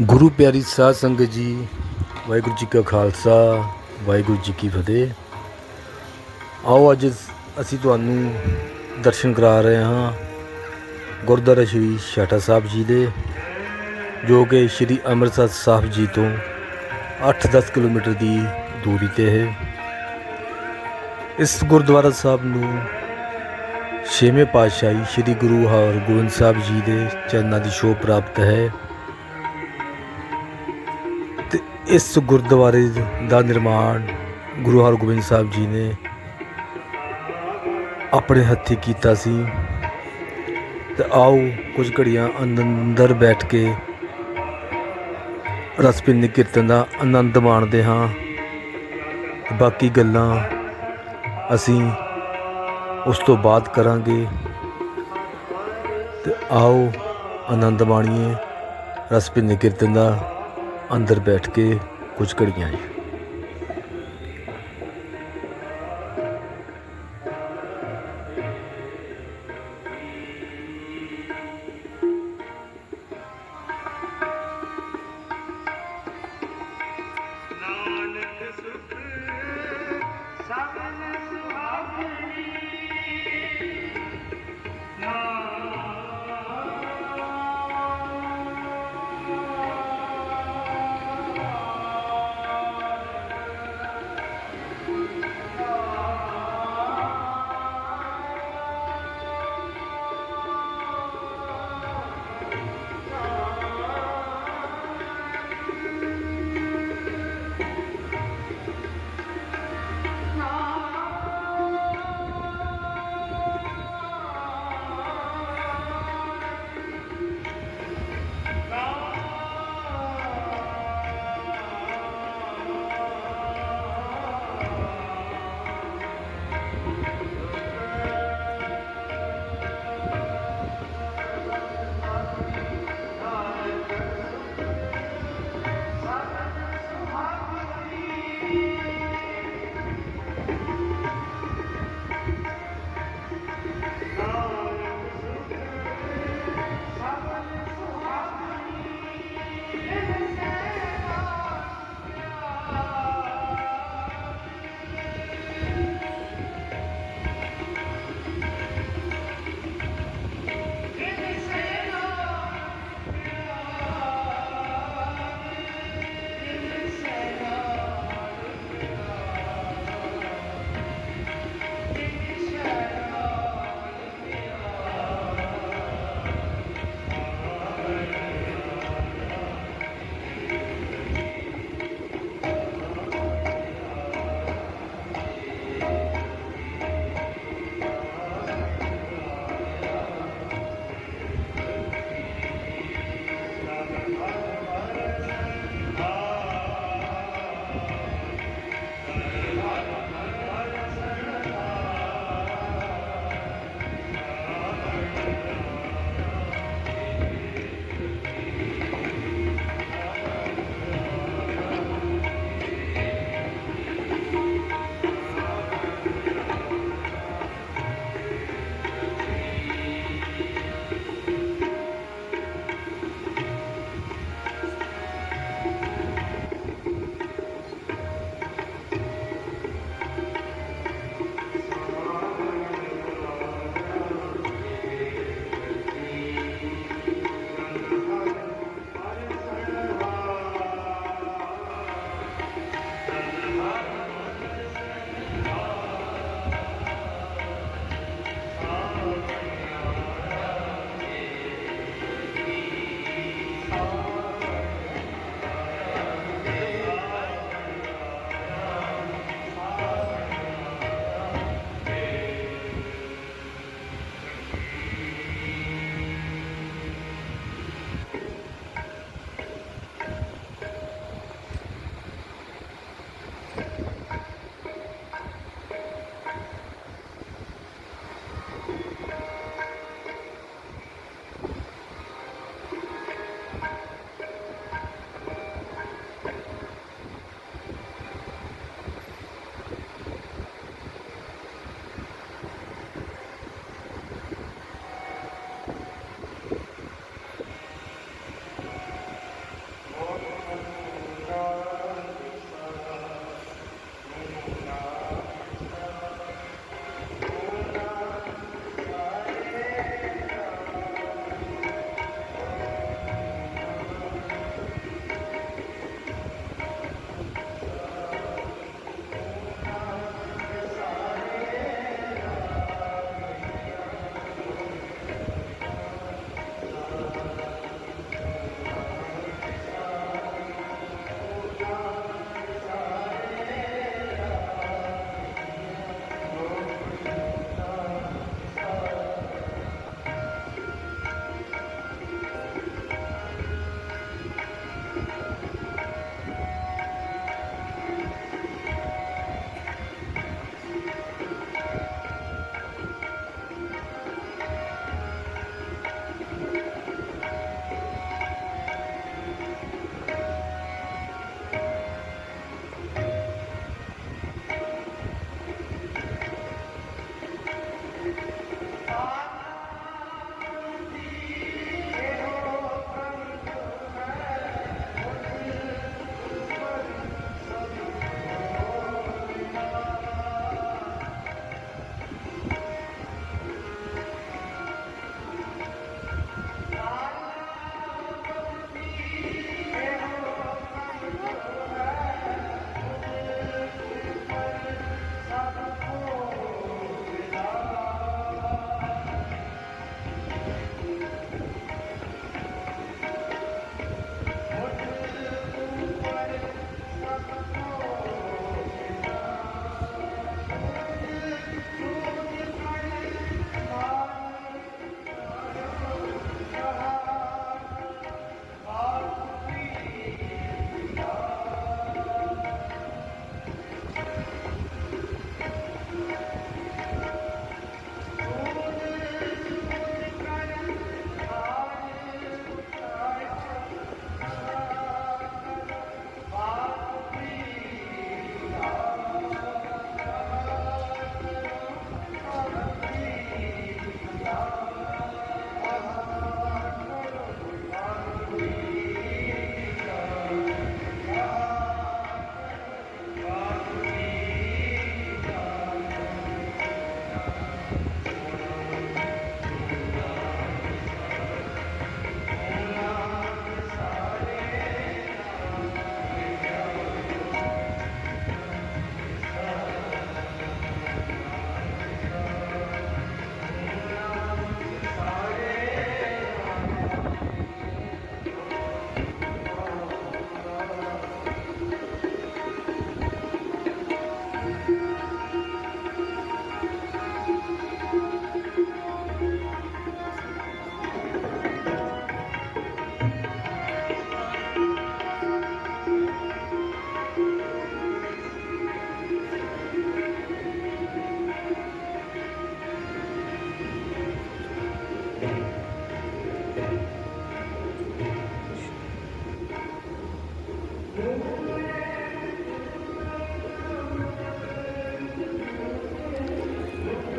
ਗੁਰੂ ਪਿਆਰੀ ਸਾਧ ਸੰਗਤ ਜੀ, ਵਾਹਿਗੁਰੂ ਜੀ ਕਾ ਖਾਲਸਾ, ਵਾਹਿਗੁਰੂ ਜੀ ਕੀ ਫਤਿਹ। ਆਓ ਅੱਜ ਅਸੀਂ ਤੁਹਾਨੂੰ ਦਰਸ਼ਨ ਕਰਾ ਰਹੇ ਹਾਂ ਗੁਰਦੁਆਰਾ ਸ਼੍ਰੀ ਛਾਟਾ ਸਾਹਿਬ ਜੀ ਦੇ, ਜੋ ਕਿ ਸ਼੍ਰੀ ਅੰਮ੍ਰਿਤਸਰ ਸਾਹਿਬ ਜੀ ਤੋਂ 8-10 ਕਿਲੋਮੀਟਰ ਦੀ ਦੂਰੀ ਤੇ ਹੈ। ਇਸ ਗੁਰਦੁਆਰਾ ਸਾਹਿਬ ਨੂੰ ਛੇਵੇਂ ਪਾਤਸ਼ਾਹੀ ਸ਼੍ਰੀ ਗੁਰੂ ਹਰਗੋਬਿੰਦ ਸਾਹਿਬ ਜੀ ਦੇ ਚਰਨਾਂ ਦੀ ਸ਼ੋਭ ਪ੍ਰਾਪਤ ਹੈ। ਇਸ ਗੁਰਦੁਆਰੇ ਦਾ ਨਿਰਮਾਣ ਗੁਰੂ ਹਰਗੋਬਿੰਦ ਸਾਹਿਬ ਜੀ ਨੇ ਆਪਣੇ ਹੱਥੀਂ ਕੀਤਾ ਸੀ। ਤੇ ਆਓ ਕੁਝ ਘੜੀਆਂ ਅੰਦਰ ਬੈਠ ਕੇ ਰਸਪਿੰਨ ਕੀਰਤਨ ਦਾ ਆਨੰਦ ਮਾਣਦੇ ਹਾਂ। ਬਾਕੀ ਗੱਲਾਂ ਅਸੀਂ ਉਸ ਤੋਂ ਬਾਅਦ ਕਰਾਂਗੇ। ਤੇ ਆਓ ਆਨੰਦ ਮਾਣੀਏ ਰਸਪਿੰਨ ਕੀਰਤਨ ਦਾ। ਅੰਦਰ ਬੈਠ ਕੇ ਕੁਝ ਘੜੀਆਂ ਜੀ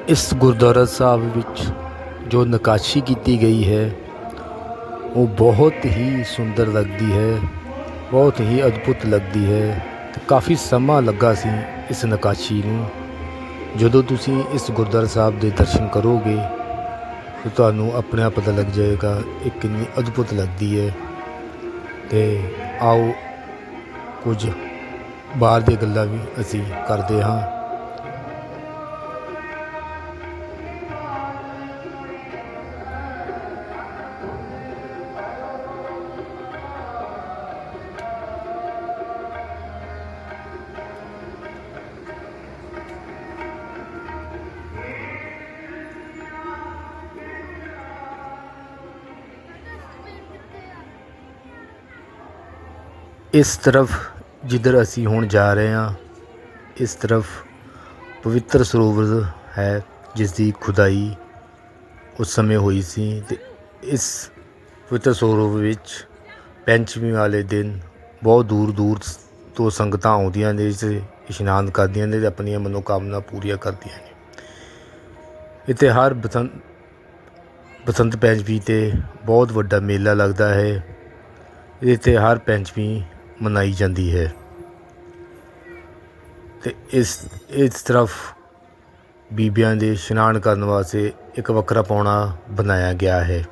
ਇਸ ਗੁਰਦੁਆਰਾ ਸਾਹਿਬ ਵਿੱਚ ਜੋ ਨਕਾਸ਼ੀ ਕੀਤੀ ਗਈ ਹੈ, ਉਹ ਬਹੁਤ ਹੀ ਸੁੰਦਰ ਲੱਗਦੀ ਹੈ, ਬਹੁਤ ਹੀ ਅਦਭੁਤ ਲੱਗਦੀ ਹੈ ਤੇ ਕਾਫੀ ਸਮਾਂ ਲੱਗਾ ਸੀ ਇਸ ਨਕਾਸ਼ੀ ਨੂੰ। ਜਦੋਂ ਤੁਸੀਂ ਇਸ ਗੁਰਦੁਆਰਾ ਸਾਹਿਬ ਦੇ ਦਰਸ਼ਨ ਕਰੋਗੇ, ਤਾਂ ਤੁਹਾਨੂੰ ਆਪਣੇ ਆਪ ਪਤਾ ਲੱਗ ਜਾਏਗਾ ਇਹ ਕਿੰਨੀ ਅਦਭੁਤ ਲੱਗਦੀ ਹੈ। ਤੇ ਆਓ ਕੁਝ ਬਾਹਰ ਦੀਆਂ ਗੱਲਾਂ ਵੀ ਅਸੀਂ ਕਰਦੇ ਹਾਂ। ਇਸ ਤਰਫ ਜਿੱਧਰ ਅਸੀਂ ਹੁਣ ਜਾ ਰਹੇ ਹਾਂ, ਇਸ ਤਰਫ ਪਵਿੱਤਰ ਸਰੋਵਰ ਹੈ ਜਿਸ ਦੀ ਖੁਦਾਈ ਉਸ ਸਮੇਂ ਹੋਈ ਸੀ ਤੇ ਇਸ ਪਵਿੱਤਰ ਸਰੋਵਰ ਵਿੱਚ ਪੰਚਮੀ ਵਾਲੇ ਦਿਨ ਬਹੁਤ ਦੂਰ ਦੂਰ ਤੋਂ ਸੰਗਤਾਂ ਆਉਂਦੀਆਂ ਨੇ ਇਸ ਇਸ਼ਨਾਨ ਕਰਦੀਆਂ ਨੇ ਤੇ ਆਪਣੀਆਂ ਮਨੋਕਾਮਨਾ ਪੂਰੀਆਂ ਕਰਦੀਆਂ ਨੇ। ਇੱਥੇ ਹਰ ਬਸੰਤ ਬਸੰਤ ਪੰਚਮੀ ਤੇ ਬਹੁਤ ਵੱਡਾ ਮੇਲਾ ਲੱਗਦਾ ਹੈ। ਇੱਥੇ ਹਰ ਪੰਚਮੀ ਮਨਾਈ ਜਾਂਦੀ ਹੈ। ਤੇ ਇਸ ਇਸ ਤਰਫ ਬੀਬੀਆਂ ਦੇ ਇਸ਼ਨਾਨ ਕਰਨ ਵਾਸਤੇ ਇੱਕ ਵੱਖਰਾ ਪੌਣਾ ਬਣਾਇਆ ਗਿਆ ਹੈ।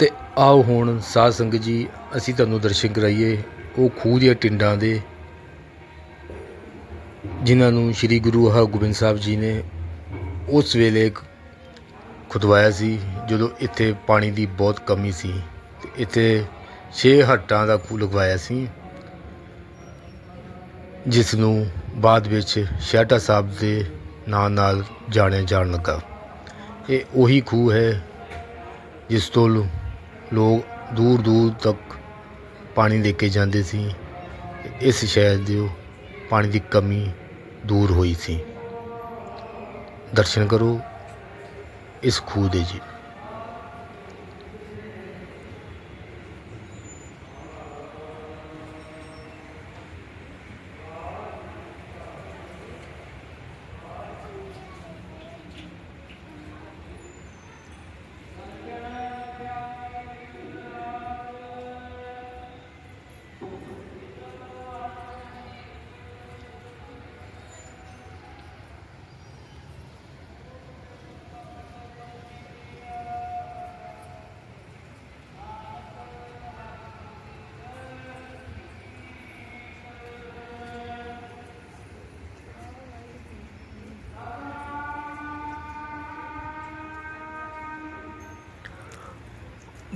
ਤੇ ਆਓ ਹੁਣ ਸਾਧ ਸੰਗਤ ਜੀ, ਅਸੀਂ ਤੁਹਾਨੂੰ ਦਰਸ਼ਨ ਕਰਾਈਏ ਉਹ ਖੂਹ ਦੀਆਂ ਟਿੰਡਾਂ ਦੇ, ਜਿਨ੍ਹਾਂ ਨੂੰ ਸ੍ਰੀ ਗੁਰੂ ਹਰਗੋਬਿੰਦ ਸਾਹਿਬ ਜੀ ਨੇ ਉਸ ਵੇਲੇ ਖੁਦਵਾਇਆ ਸੀ, ਜਦੋਂ ਇੱਥੇ ਪਾਣੀ ਦੀ ਬਹੁਤ ਕਮੀ ਸੀ ਤੇ ਇੱਥੇ 6 ਹੱਟਾਂ ਦਾ ਖੂਹ ਲਗਵਾਇਆ ਸੀ, ਜਿਸ ਨੂੰ ਬਾਅਦ ਵਿੱਚ ਸ਼ਾਟਾ ਸਾਹਿਬ ਦੇ ਨਾਂ ਨਾਲ ਜਾਣਿਆ ਜਾਣ ਲੱਗਾ। ਇਹ ਉਹੀ ਖੂਹ ਹੈ ਜਿਸ ਤੋਂ ਲੋ- ਲੋਕ ਦੂਰ ਦੂਰ ਤੱਕ ਪਾਣੀ ਲੈ ਕੇ ਜਾਂਦੇ ਸੀ। ਇਸ ਸ਼ਹਿਰ ਦੇ ਪਾਣੀ ਦੀ ਕਮੀ ਦੂਰ ਹੋਈ ਸੀ। ਦਰਸ਼ਨ ਕਰੋ ਇਸ ਖੂਹ ਦੇ ਜੀ।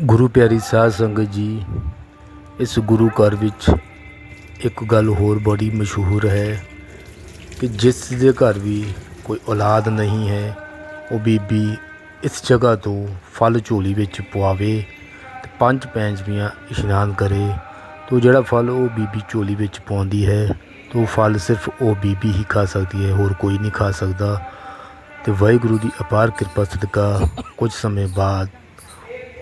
ਗੁਰੂ ਪਿਆਰੀ ਸਾਧ ਸੰਗਤ ਜੀ, ਇਸ ਗੁਰੂ ਘਰ ਵਿੱਚ ਇੱਕ ਗੱਲ ਹੋਰ ਬੜੀ ਮਸ਼ਹੂਰ ਹੈ ਕਿ ਜਿਸ ਦੇ ਘਰ ਵੀ ਕੋਈ ਔਲਾਦ ਨਹੀਂ ਹੈ, ਉਹ ਬੀਬੀ ਇਸ ਜਗ੍ਹਾ ਤੋਂ ਫਲ ਝੋਲੀ ਵਿੱਚ ਪਵਾਵੇ ਤੇ ਪੰਜ ਪੈਂਜਵੀਆਂ ਇਸ਼ਨਾਨ ਕਰੇ ਤੋ ਜਿਹੜਾ ਫਲ ਉਹ ਬੀਬੀ ਝੋਲੀ ਵਿੱਚ ਪਾਉਂਦੀ ਹੈ, ਤੋ ਉਹ ਫਲ ਸਿਰਫ ਉਹ ਬੀਬੀ ਹੀ ਖਾ ਸਕਦੀ ਹੈ, ਹੋਰ ਕੋਈ ਨਹੀਂ ਖਾ ਸਕਦਾ ਤੇ ਵਾਹਿਗੁਰੂ ਦੀ ਅਪਾਰ ਕਿਰਪਾ ਸਦਕਾ ਕੁਝ ਸਮੇਂ ਬਾਅਦ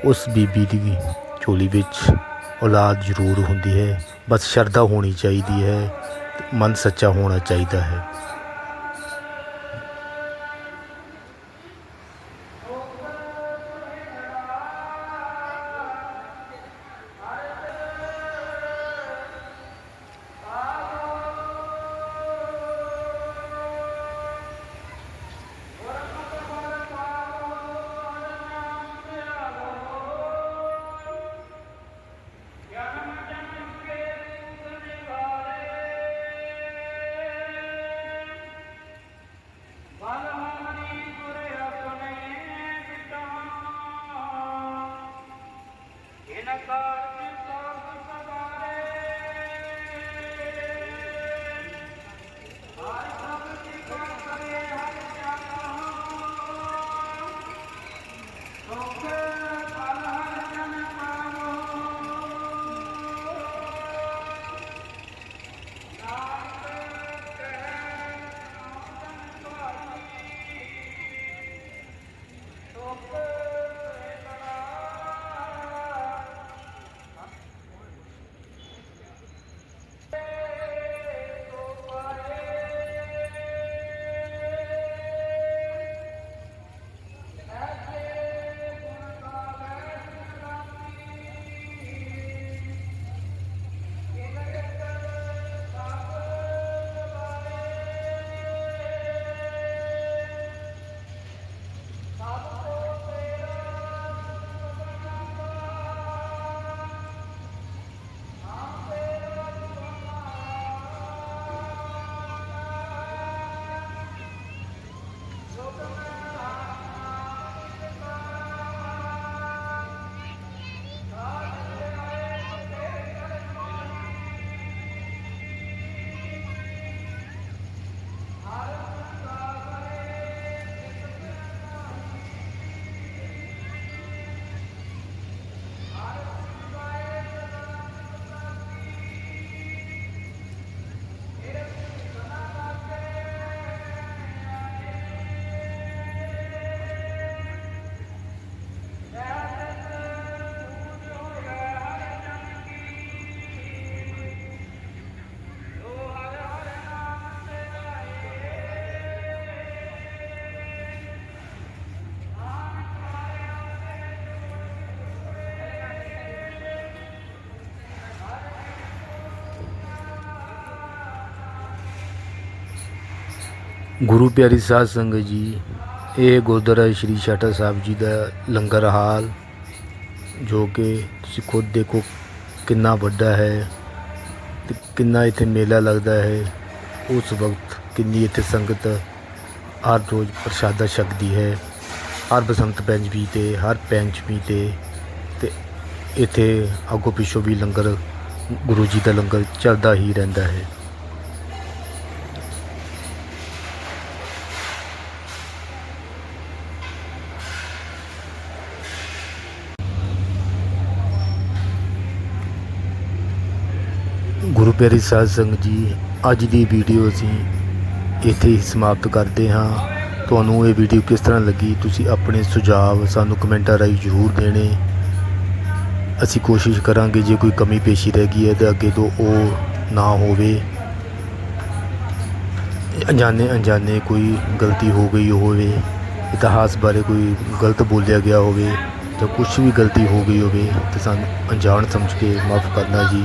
ਉਸ ਬੀਬੀ ਦੀ ਝੋਲੀ ਵਿੱਚ ਔਲਾਦ ਜ਼ਰੂਰ ਹੁੰਦੀ ਹੈ। ਬਸ ਸ਼ਰਧਾ ਹੋਣੀ ਚਾਹੀਦੀ ਹੈ ਮਨ ਸੱਚਾ ਹੋਣਾ ਚਾਹੀਦਾ ਹੈ। ਗੁਰੂ ਪਿਆਰੀ ਸਾਧ ਸੰਗਤ ਜੀ, ਇਹ ਗੁਰਦੁਆਰਾ ਸ਼੍ਰੀ ਛਾਟਾ ਸਾਹਿਬ ਜੀ ਦਾ ਲੰਗਰ ਹਾਲ, ਜੋ ਕਿ ਤੁਸੀਂ ਖੁਦ ਦੇਖੋ ਕਿੰਨਾ ਵੱਡਾ ਹੈ ਤੇ ਕਿੰਨਾ ਇੱਥੇ ਮੇਲਾ ਲੱਗਦਾ ਹੈ। ਉਸ ਵਕਤ ਕਿੰਨੀ ਇੱਥੇ ਸੰਗਤ ਹਰ ਰੋਜ਼ ਪ੍ਰਸ਼ਾਦਾ ਛਕਦੀ ਹੈ, ਹਰ ਬਸੰਤ ਪੰਚਮੀ ਤੇ, ਹਰ ਪੰਚਮੀ ਤੇ ਤੇ ਇੱਥੇ ਅੱਗੋਂ ਪਿੱਛੋਂ ਵੀ ਲੰਗਰ ਗੁਰੂ ਜੀ ਦਾ ਲੰਗਰ ਚੱਲਦਾ ਹੀ ਰਹਿੰਦਾ ਹੈ ਗੁਰੂ ਪਿਆਰੀ ਸਾਧ ਸੰਗਤ ਜੀ, ਅੱਜ ਦੀ ਵੀਡੀਓ ਅਸੀਂ ਇੱਥੇ ਹੀ ਸਮਾਪਤ ਕਰਦੇ ਹਾਂ। ਤੁਹਾਨੂੰ ਇਹ ਵੀਡੀਓ ਕਿਸ ਤਰ੍ਹਾਂ ਲੱਗੀ, ਤੁਸੀਂ ਆਪਣੇ ਸੁਝਾਅ ਸਾਨੂੰ ਕਮੈਂਟਾਂ ਰਾਹੀਂ ਜ਼ਰੂਰ ਦੇਣੇ। ਅਸੀਂ ਕੋਸ਼ਿਸ਼ ਕਰਾਂਗੇ ਜੇ ਕੋਈ ਕਮੀ ਪੇਸ਼ੀ ਰਹਿ ਗਈ ਹੈ ਤਾਂ ਅੱਗੇ ਤੋਂ ਉਹ ਨਾ ਹੋਵੇ। ਅਣਜਾਣੇ ਅਣਜਾਣੇ ਕੋਈ ਗਲਤੀ ਹੋ ਗਈ ਹੋਵੇ, ਇਤਿਹਾਸ ਬਾਰੇ ਕੋਈ ਗਲਤ ਬੋਲਿਆ ਗਿਆ ਹੋਵੇ ਜਾਂ ਕੁਝ ਵੀ ਗਲਤੀ ਹੋ ਗਈ ਹੋਵੇ, ਤਾਂ ਸਾਨੂੰ ਅਣਜਾਣ ਸਮਝ ਕੇ ਮਾਫ ਕਰਨਾ ਜੀ।